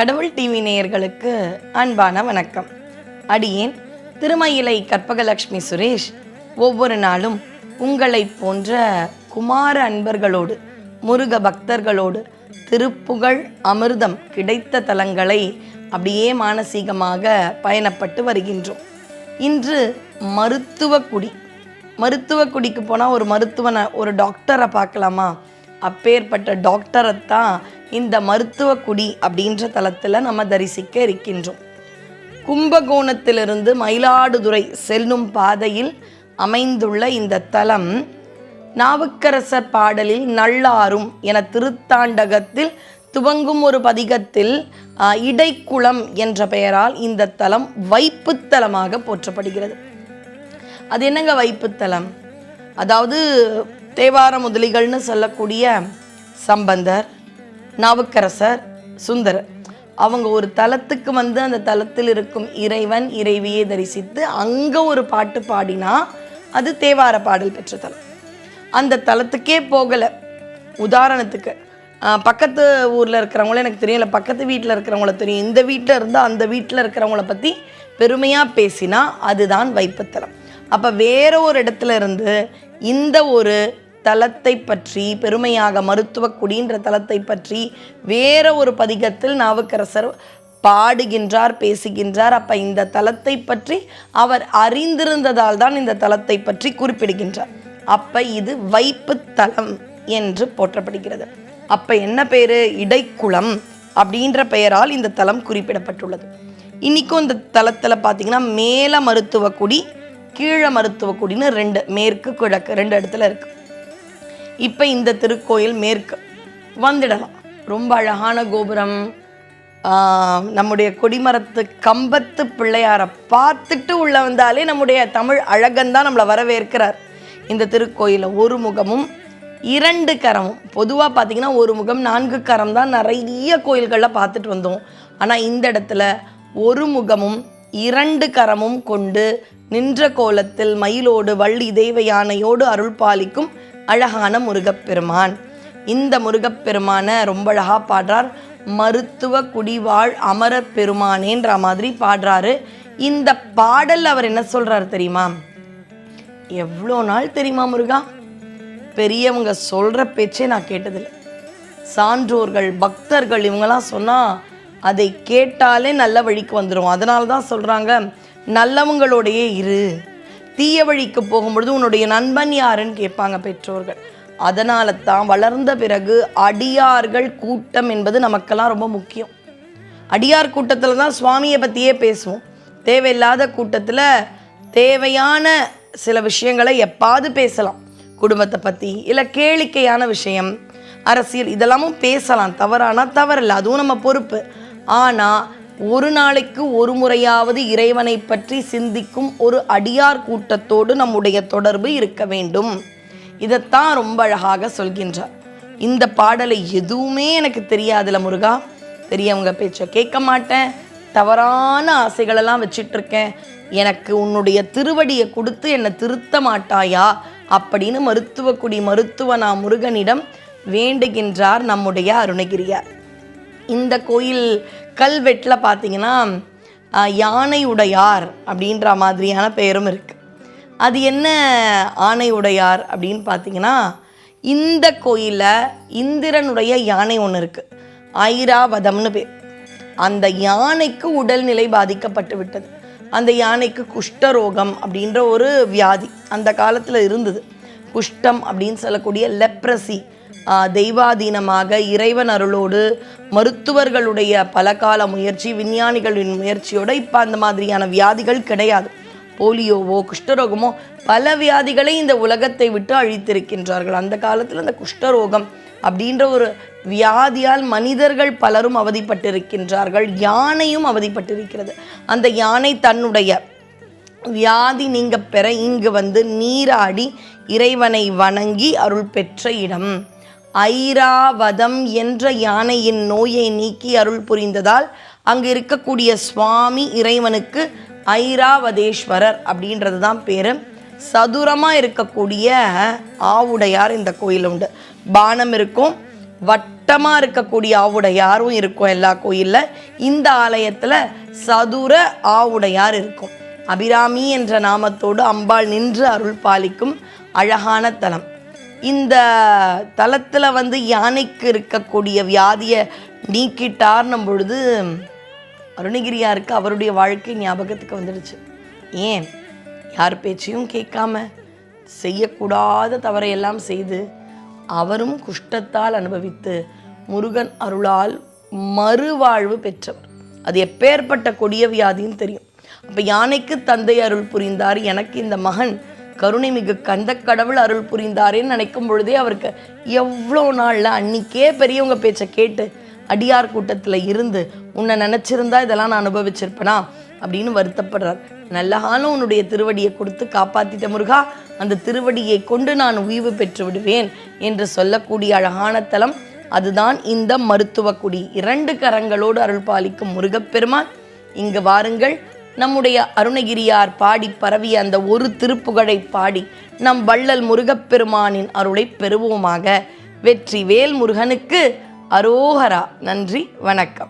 கடவுள் டிவி நேயர்களுக்கு அன்பான வணக்கம். அடியேன் திருமயிலை கற்பகலட்சுமி சுரேஷ் ஒவ்வொரு நாளும் உங்களைப் போன்ற குமார அன்பர்களோடு முருக பக்தர்களோடு திருப்புகழ் அமிர்தம் கிடைத்த தலங்களை அப்படியே மானசீகமாக பயணப்பட்டு வருகின்றோம். இன்று மருத்துவ குடி மருத்துவ குடிக்கு போனால் ஒரு மருத்துவனை ஒரு டாக்டரை பார்க்கலாமா? அப்பேற்பட்ட டாக்டரைத்தான் இந்த மருத்துவ குடி அப்படின்ற தலத்தில் நம்ம தரிசிக்க இருக்கின்றோம். கும்பகோணத்திலிருந்து மயிலாடுதுறை செல்லும் பாதையில் அமைந்துள்ள இந்த தலம் நாவுக்கரசர் பாடலில் நல்லாரும் என திருத்தாண்டகத்தில் துவங்கும் ஒரு பதிகத்தில் இடைக்குளம் என்ற பெயரால் இந்த தலம் வைப்புத்தலமாக போற்றப்படுகிறது. அது என்னங்க வைப்புத்தலம் அதாவது தேவார முதலிகள்னு சொல்லக்கூடிய சம்பந்தர் நாவுக்கரசர் சுந்தரர் அவங்க ஒரு தலத்துக்கு வந்து அந்த தலத்தில் இருக்கும் இறைவன் இறைவியை தரிசித்து அங்கே ஒரு பாட்டு பாடினா அது தேவார பாடல் பெற்ற தலம். அந்த தலத்துக்கே போகலை. உதாரணத்துக்கு பக்கத்து ஊரில் இருக்கிறவங்கள எனக்கு தெரியல பக்கத்து வீட்டில் இருக்கிறவங்கள தெரியும். இந்த வீட்டில் இருந்தால் அந்த வீட்டில் இருக்கிறவங்கள பற்றி பெருமையாக பேசினா அதுதான் வைப்புத்தலம். அப்போ வேற ஒரு இடத்துல இருந்து இந்த ஒரு தலத்தை பற்றி பெருமையாக மருத்துவ குடின்ற தலத்தை பற்றி வேற ஒரு பதிகத்தில் நாவுக்கரசர் பாடுகின்றார் பேசுகின்றார். அப்ப இந்த தலத்தை பற்றி அவர் அறிந்திருந்ததால் தான் இந்த தலத்தை பற்றி குறிப்பிடுகின்றார். அப்ப இது வைப்பு தலம் என்று போற்றப்படுகிறது. அப்ப என்ன பேரு? இடைக்குளம் அப்படின்ற பெயரால் இந்த தலம் குறிப்பிடப்பட்டுள்ளது. இன்னைக்கும் இந்த தலத்துல பார்த்தீங்கன்னா மேல மருத்துவ குடி கீழ மருத்துவ குடின்னு ரெண்டு மேற்கு கிழக்கு ரெண்டு இடத்துல இருக்கு. இப்போ இந்த திருக்கோயில் மேற்கு வந்துடலாம். ரொம்ப அழகான கோபுரம். நம்முடைய கொடிமரத்து கம்பத்து பிள்ளையாரை பார்த்துட்டு உள்ளே வந்தாலே நம்முடைய தமிழ் அழகந்தான் நம்மளை வரவேற்கிறார். இந்த திருக்கோயிலில் ஒரு முகமும் இரண்டு கரமும். பொதுவாக பார்த்திங்கன்னா ஒரு முகம் நான்கு கரம் தான் நிறைய கோயில்களில் பார்த்துட்டு வந்தோம். ஆனால் இந்த இடத்துல ஒரு முகமும் இரண்டு கரமும் கொண்டு நின்ற கோலத்தில் மயிலோடு வள்ளி தெய்வ யானையோடு அருள் பாலிக்கும் அழகான முருகப்பெருமான். இந்த முருகப்பெருமானை ரொம்ப அழகாக பாடுறார். மருத்துவ குடிவாழ் அமரர் பெருமானேன்ற மாதிரி பாடுறாரு. இந்த பாடல் அவர் என்ன சொல்கிறார் தெரியுமா? எவ்வளோ நாள் தெரியுமா முருகா? பெரியவங்க சொல்கிற பேச்சே நான் கேட்டதில்லை. சான்றோர்கள் பக்தர்கள் இவங்கெல்லாம் சொன்னால் அதை கேட்டாலே நல்ல வழிக்கு வந்துடும் அதனால தான் சொல்கிறாங்க நல்லவங்களோடையே இரு. தீய வழிக்கு போகும்பொழுது உன்னுடைய நண்பன் யாருன்னு கேட்பாங்க பெற்றோர்கள். அதனால தான் வளர்ந்த பிறகு அடியார்கள் கூட்டம் என்பது நமக்கெல்லாம் ரொம்ப முக்கியம். அடியார் கூட்டத்தில் தான் சுவாமியை பற்றியே பேசுவோம். தேவையில்லாத கூட்டத்தில் தேவையான சில விஷயங்களை எப்பாவது பேசலாம். குடும்பத்தை பற்றி இல்லை கேளிக்கையான விஷயம் அரசியல் இதெல்லாமும் பேசலாம். தவறானால் தவறில்லை அதுவும் நம்ம பொறுப்பு. ஆனால் ஒரு நாளைக்கு ஒரு முறையாவது இறைவனை பற்றி சிந்திக்கும் ஒரு அடியார் கூட்டத்தோடு நம்முடைய தொடர்பு இருக்க வேண்டும். இதைத்தான் ரொம்ப அழகாக சொல்கின்றார். இந்த பாடலை எதுவுமே எனக்கு தெரியாதுல முருகா. பெரியவங்க பேச்சை கேட்க மாட்டேன். தவறான ஆசைகளெல்லாம் வச்சிட்ருக்கேன். எனக்கு உன்னுடைய திருவடியை கொடுத்து என்னை திருத்த மாட்டாயா? அப்படின்னு மருத்துவக்குடி மருத்துவனா முருகனிடம் வேண்டுகின்றார் நம்முடைய அருணகிரியார். இந்த கோயில் கல்வெட்டில் பார்த்தீங்கன்னா யானை உடையார் அப்படின்ற மாதிரியான பெயரும் இருக்குது அது என்ன ஆணை உடையார் அப்படின்னு பார்த்தீங்கன்னா இந்த கோயிலில் இந்திரனுடைய யானை ஒன்று இருக்குது ஐராவதம்னு பேர். அந்த யானைக்கு உடல்நிலை பாதிக்கப்பட்டு விட்டது. அந்த யானைக்கு குஷ்டரோகம் அப்படின்ற ஒரு வியாதி அந்த காலத்தில் இருந்தது. குஷ்டம் அப்படின்னு சொல்லக்கூடிய லெப்ரசி தெய்வாதீனமாக இறைவன் அருளோடு மருத்துவர்களுடைய பலகால முயற்சி விஞ்ஞானிகளின் முயற்சியோட இப்போ அந்த மாதிரியான வியாதிகள் கிடையாது. போலியோவோ குஷ்டரோகமோ பல வியாதிகளை இந்த உலகத்தை விட்டு அழித்திருக்கின்றார்கள். அந்த காலத்தில் அந்த குஷ்டரோகம் அப்படின்ற ஒரு வியாதியால் மனிதர்கள் பலரும் அவதிப்பட்டிருக்கின்றார்கள். யானையும் அவதிப்பட்டிருக்கிறது. அந்த யானை தன்னுடைய வியாதி நீங்க பெற இங்கு வந்து நீராடி இறைவனை வணங்கி அருள் பெற்ற இடம். ஐராவதம் என்ற யானையின் நோயை நீக்கி அருள் புரிந்ததால் அங்கு இருக்கக்கூடிய சுவாமி இறைவனுக்கு ஐராவதேஸ்வரர் அப்படின்றது தான் பேர். சதுரமாக இருக்கக்கூடிய ஆவுடையார் இந்த கோயில் உண்டு. பானம் இருக்கும் வட்டமாக இருக்கக்கூடிய ஆவுடையாரும் இருக்கும் எல்லா கோயிலில். இந்த ஆலயத்தில் சதுர ஆவுடையார் இருக்கும். அபிராமி என்ற நாமத்தோடு அம்பாள் நின்று அருள் பாலிக்கும் அழகான தலம். இந்த தலத்தில் வந்து யானைக்கு இருக்கக்கூடிய வியாதியை நீக்கிட்டார்னும் பொழுது அருணகிரியாருக்கு அவருடைய வாழ்க்கை ஞாபகத்துக்கு வந்துடுச்சு. ஏன்? யார் பேச்சையும் கேட்காம செய்யக்கூடாத தவறையெல்லாம் செய்து அவரும் குஷ்டத்தால் அனுபவித்து முருகன் அருளால் மறுவாழ்வு பெற்றவர். அது எப்பேற்பட்ட கொடிய வியாதின்னு தெரியும். அப்போ யானைக்கு தந்தை அருள் புரிந்தார் எனக்கு இந்த மகன் கருணைமிகு கந்த கடவுள் அருள் புரிந்தாரேன்னு நினைக்கும் பொழுதே அவருக்கு எவ்வளோ நாளில் அன்னிக்கே பெரியவங்க பேச்சை கேட்டு அடியார் கூட்டத்தில் இருந்து உன்னை நினச்சிருந்தா இதெல்லாம் நான் அனுபவிச்சிருப்பேனா? அப்படின்னு வருத்தப்படுறார். நல்ல காலம் உன்னுடைய திருவடியை கொடுத்து காப்பாத்திட்ட முருகா அந்த திருவடியை கொண்டு நான் உய்வு பெற்று விடுவேன் என்று சொல்லக்கூடிய அழகான தலம் அதுதான் இந்த மருத்துவ குடி இரண்டு கரங்களோடு அருள் பாலிக்கும் முருகப்பெருமான். இங்கு வாருங்கள் நம்முடைய அருணகிரியார் பாடி பரவிய அந்த ஒரு திருப்புகழை பாடி நம் வள்ளல் முருகப்பெருமானின் அருளை பெறுவோமாக. வெற்றி வேல் முருகனுக்கு அரோகரா. நன்றி வணக்கம்.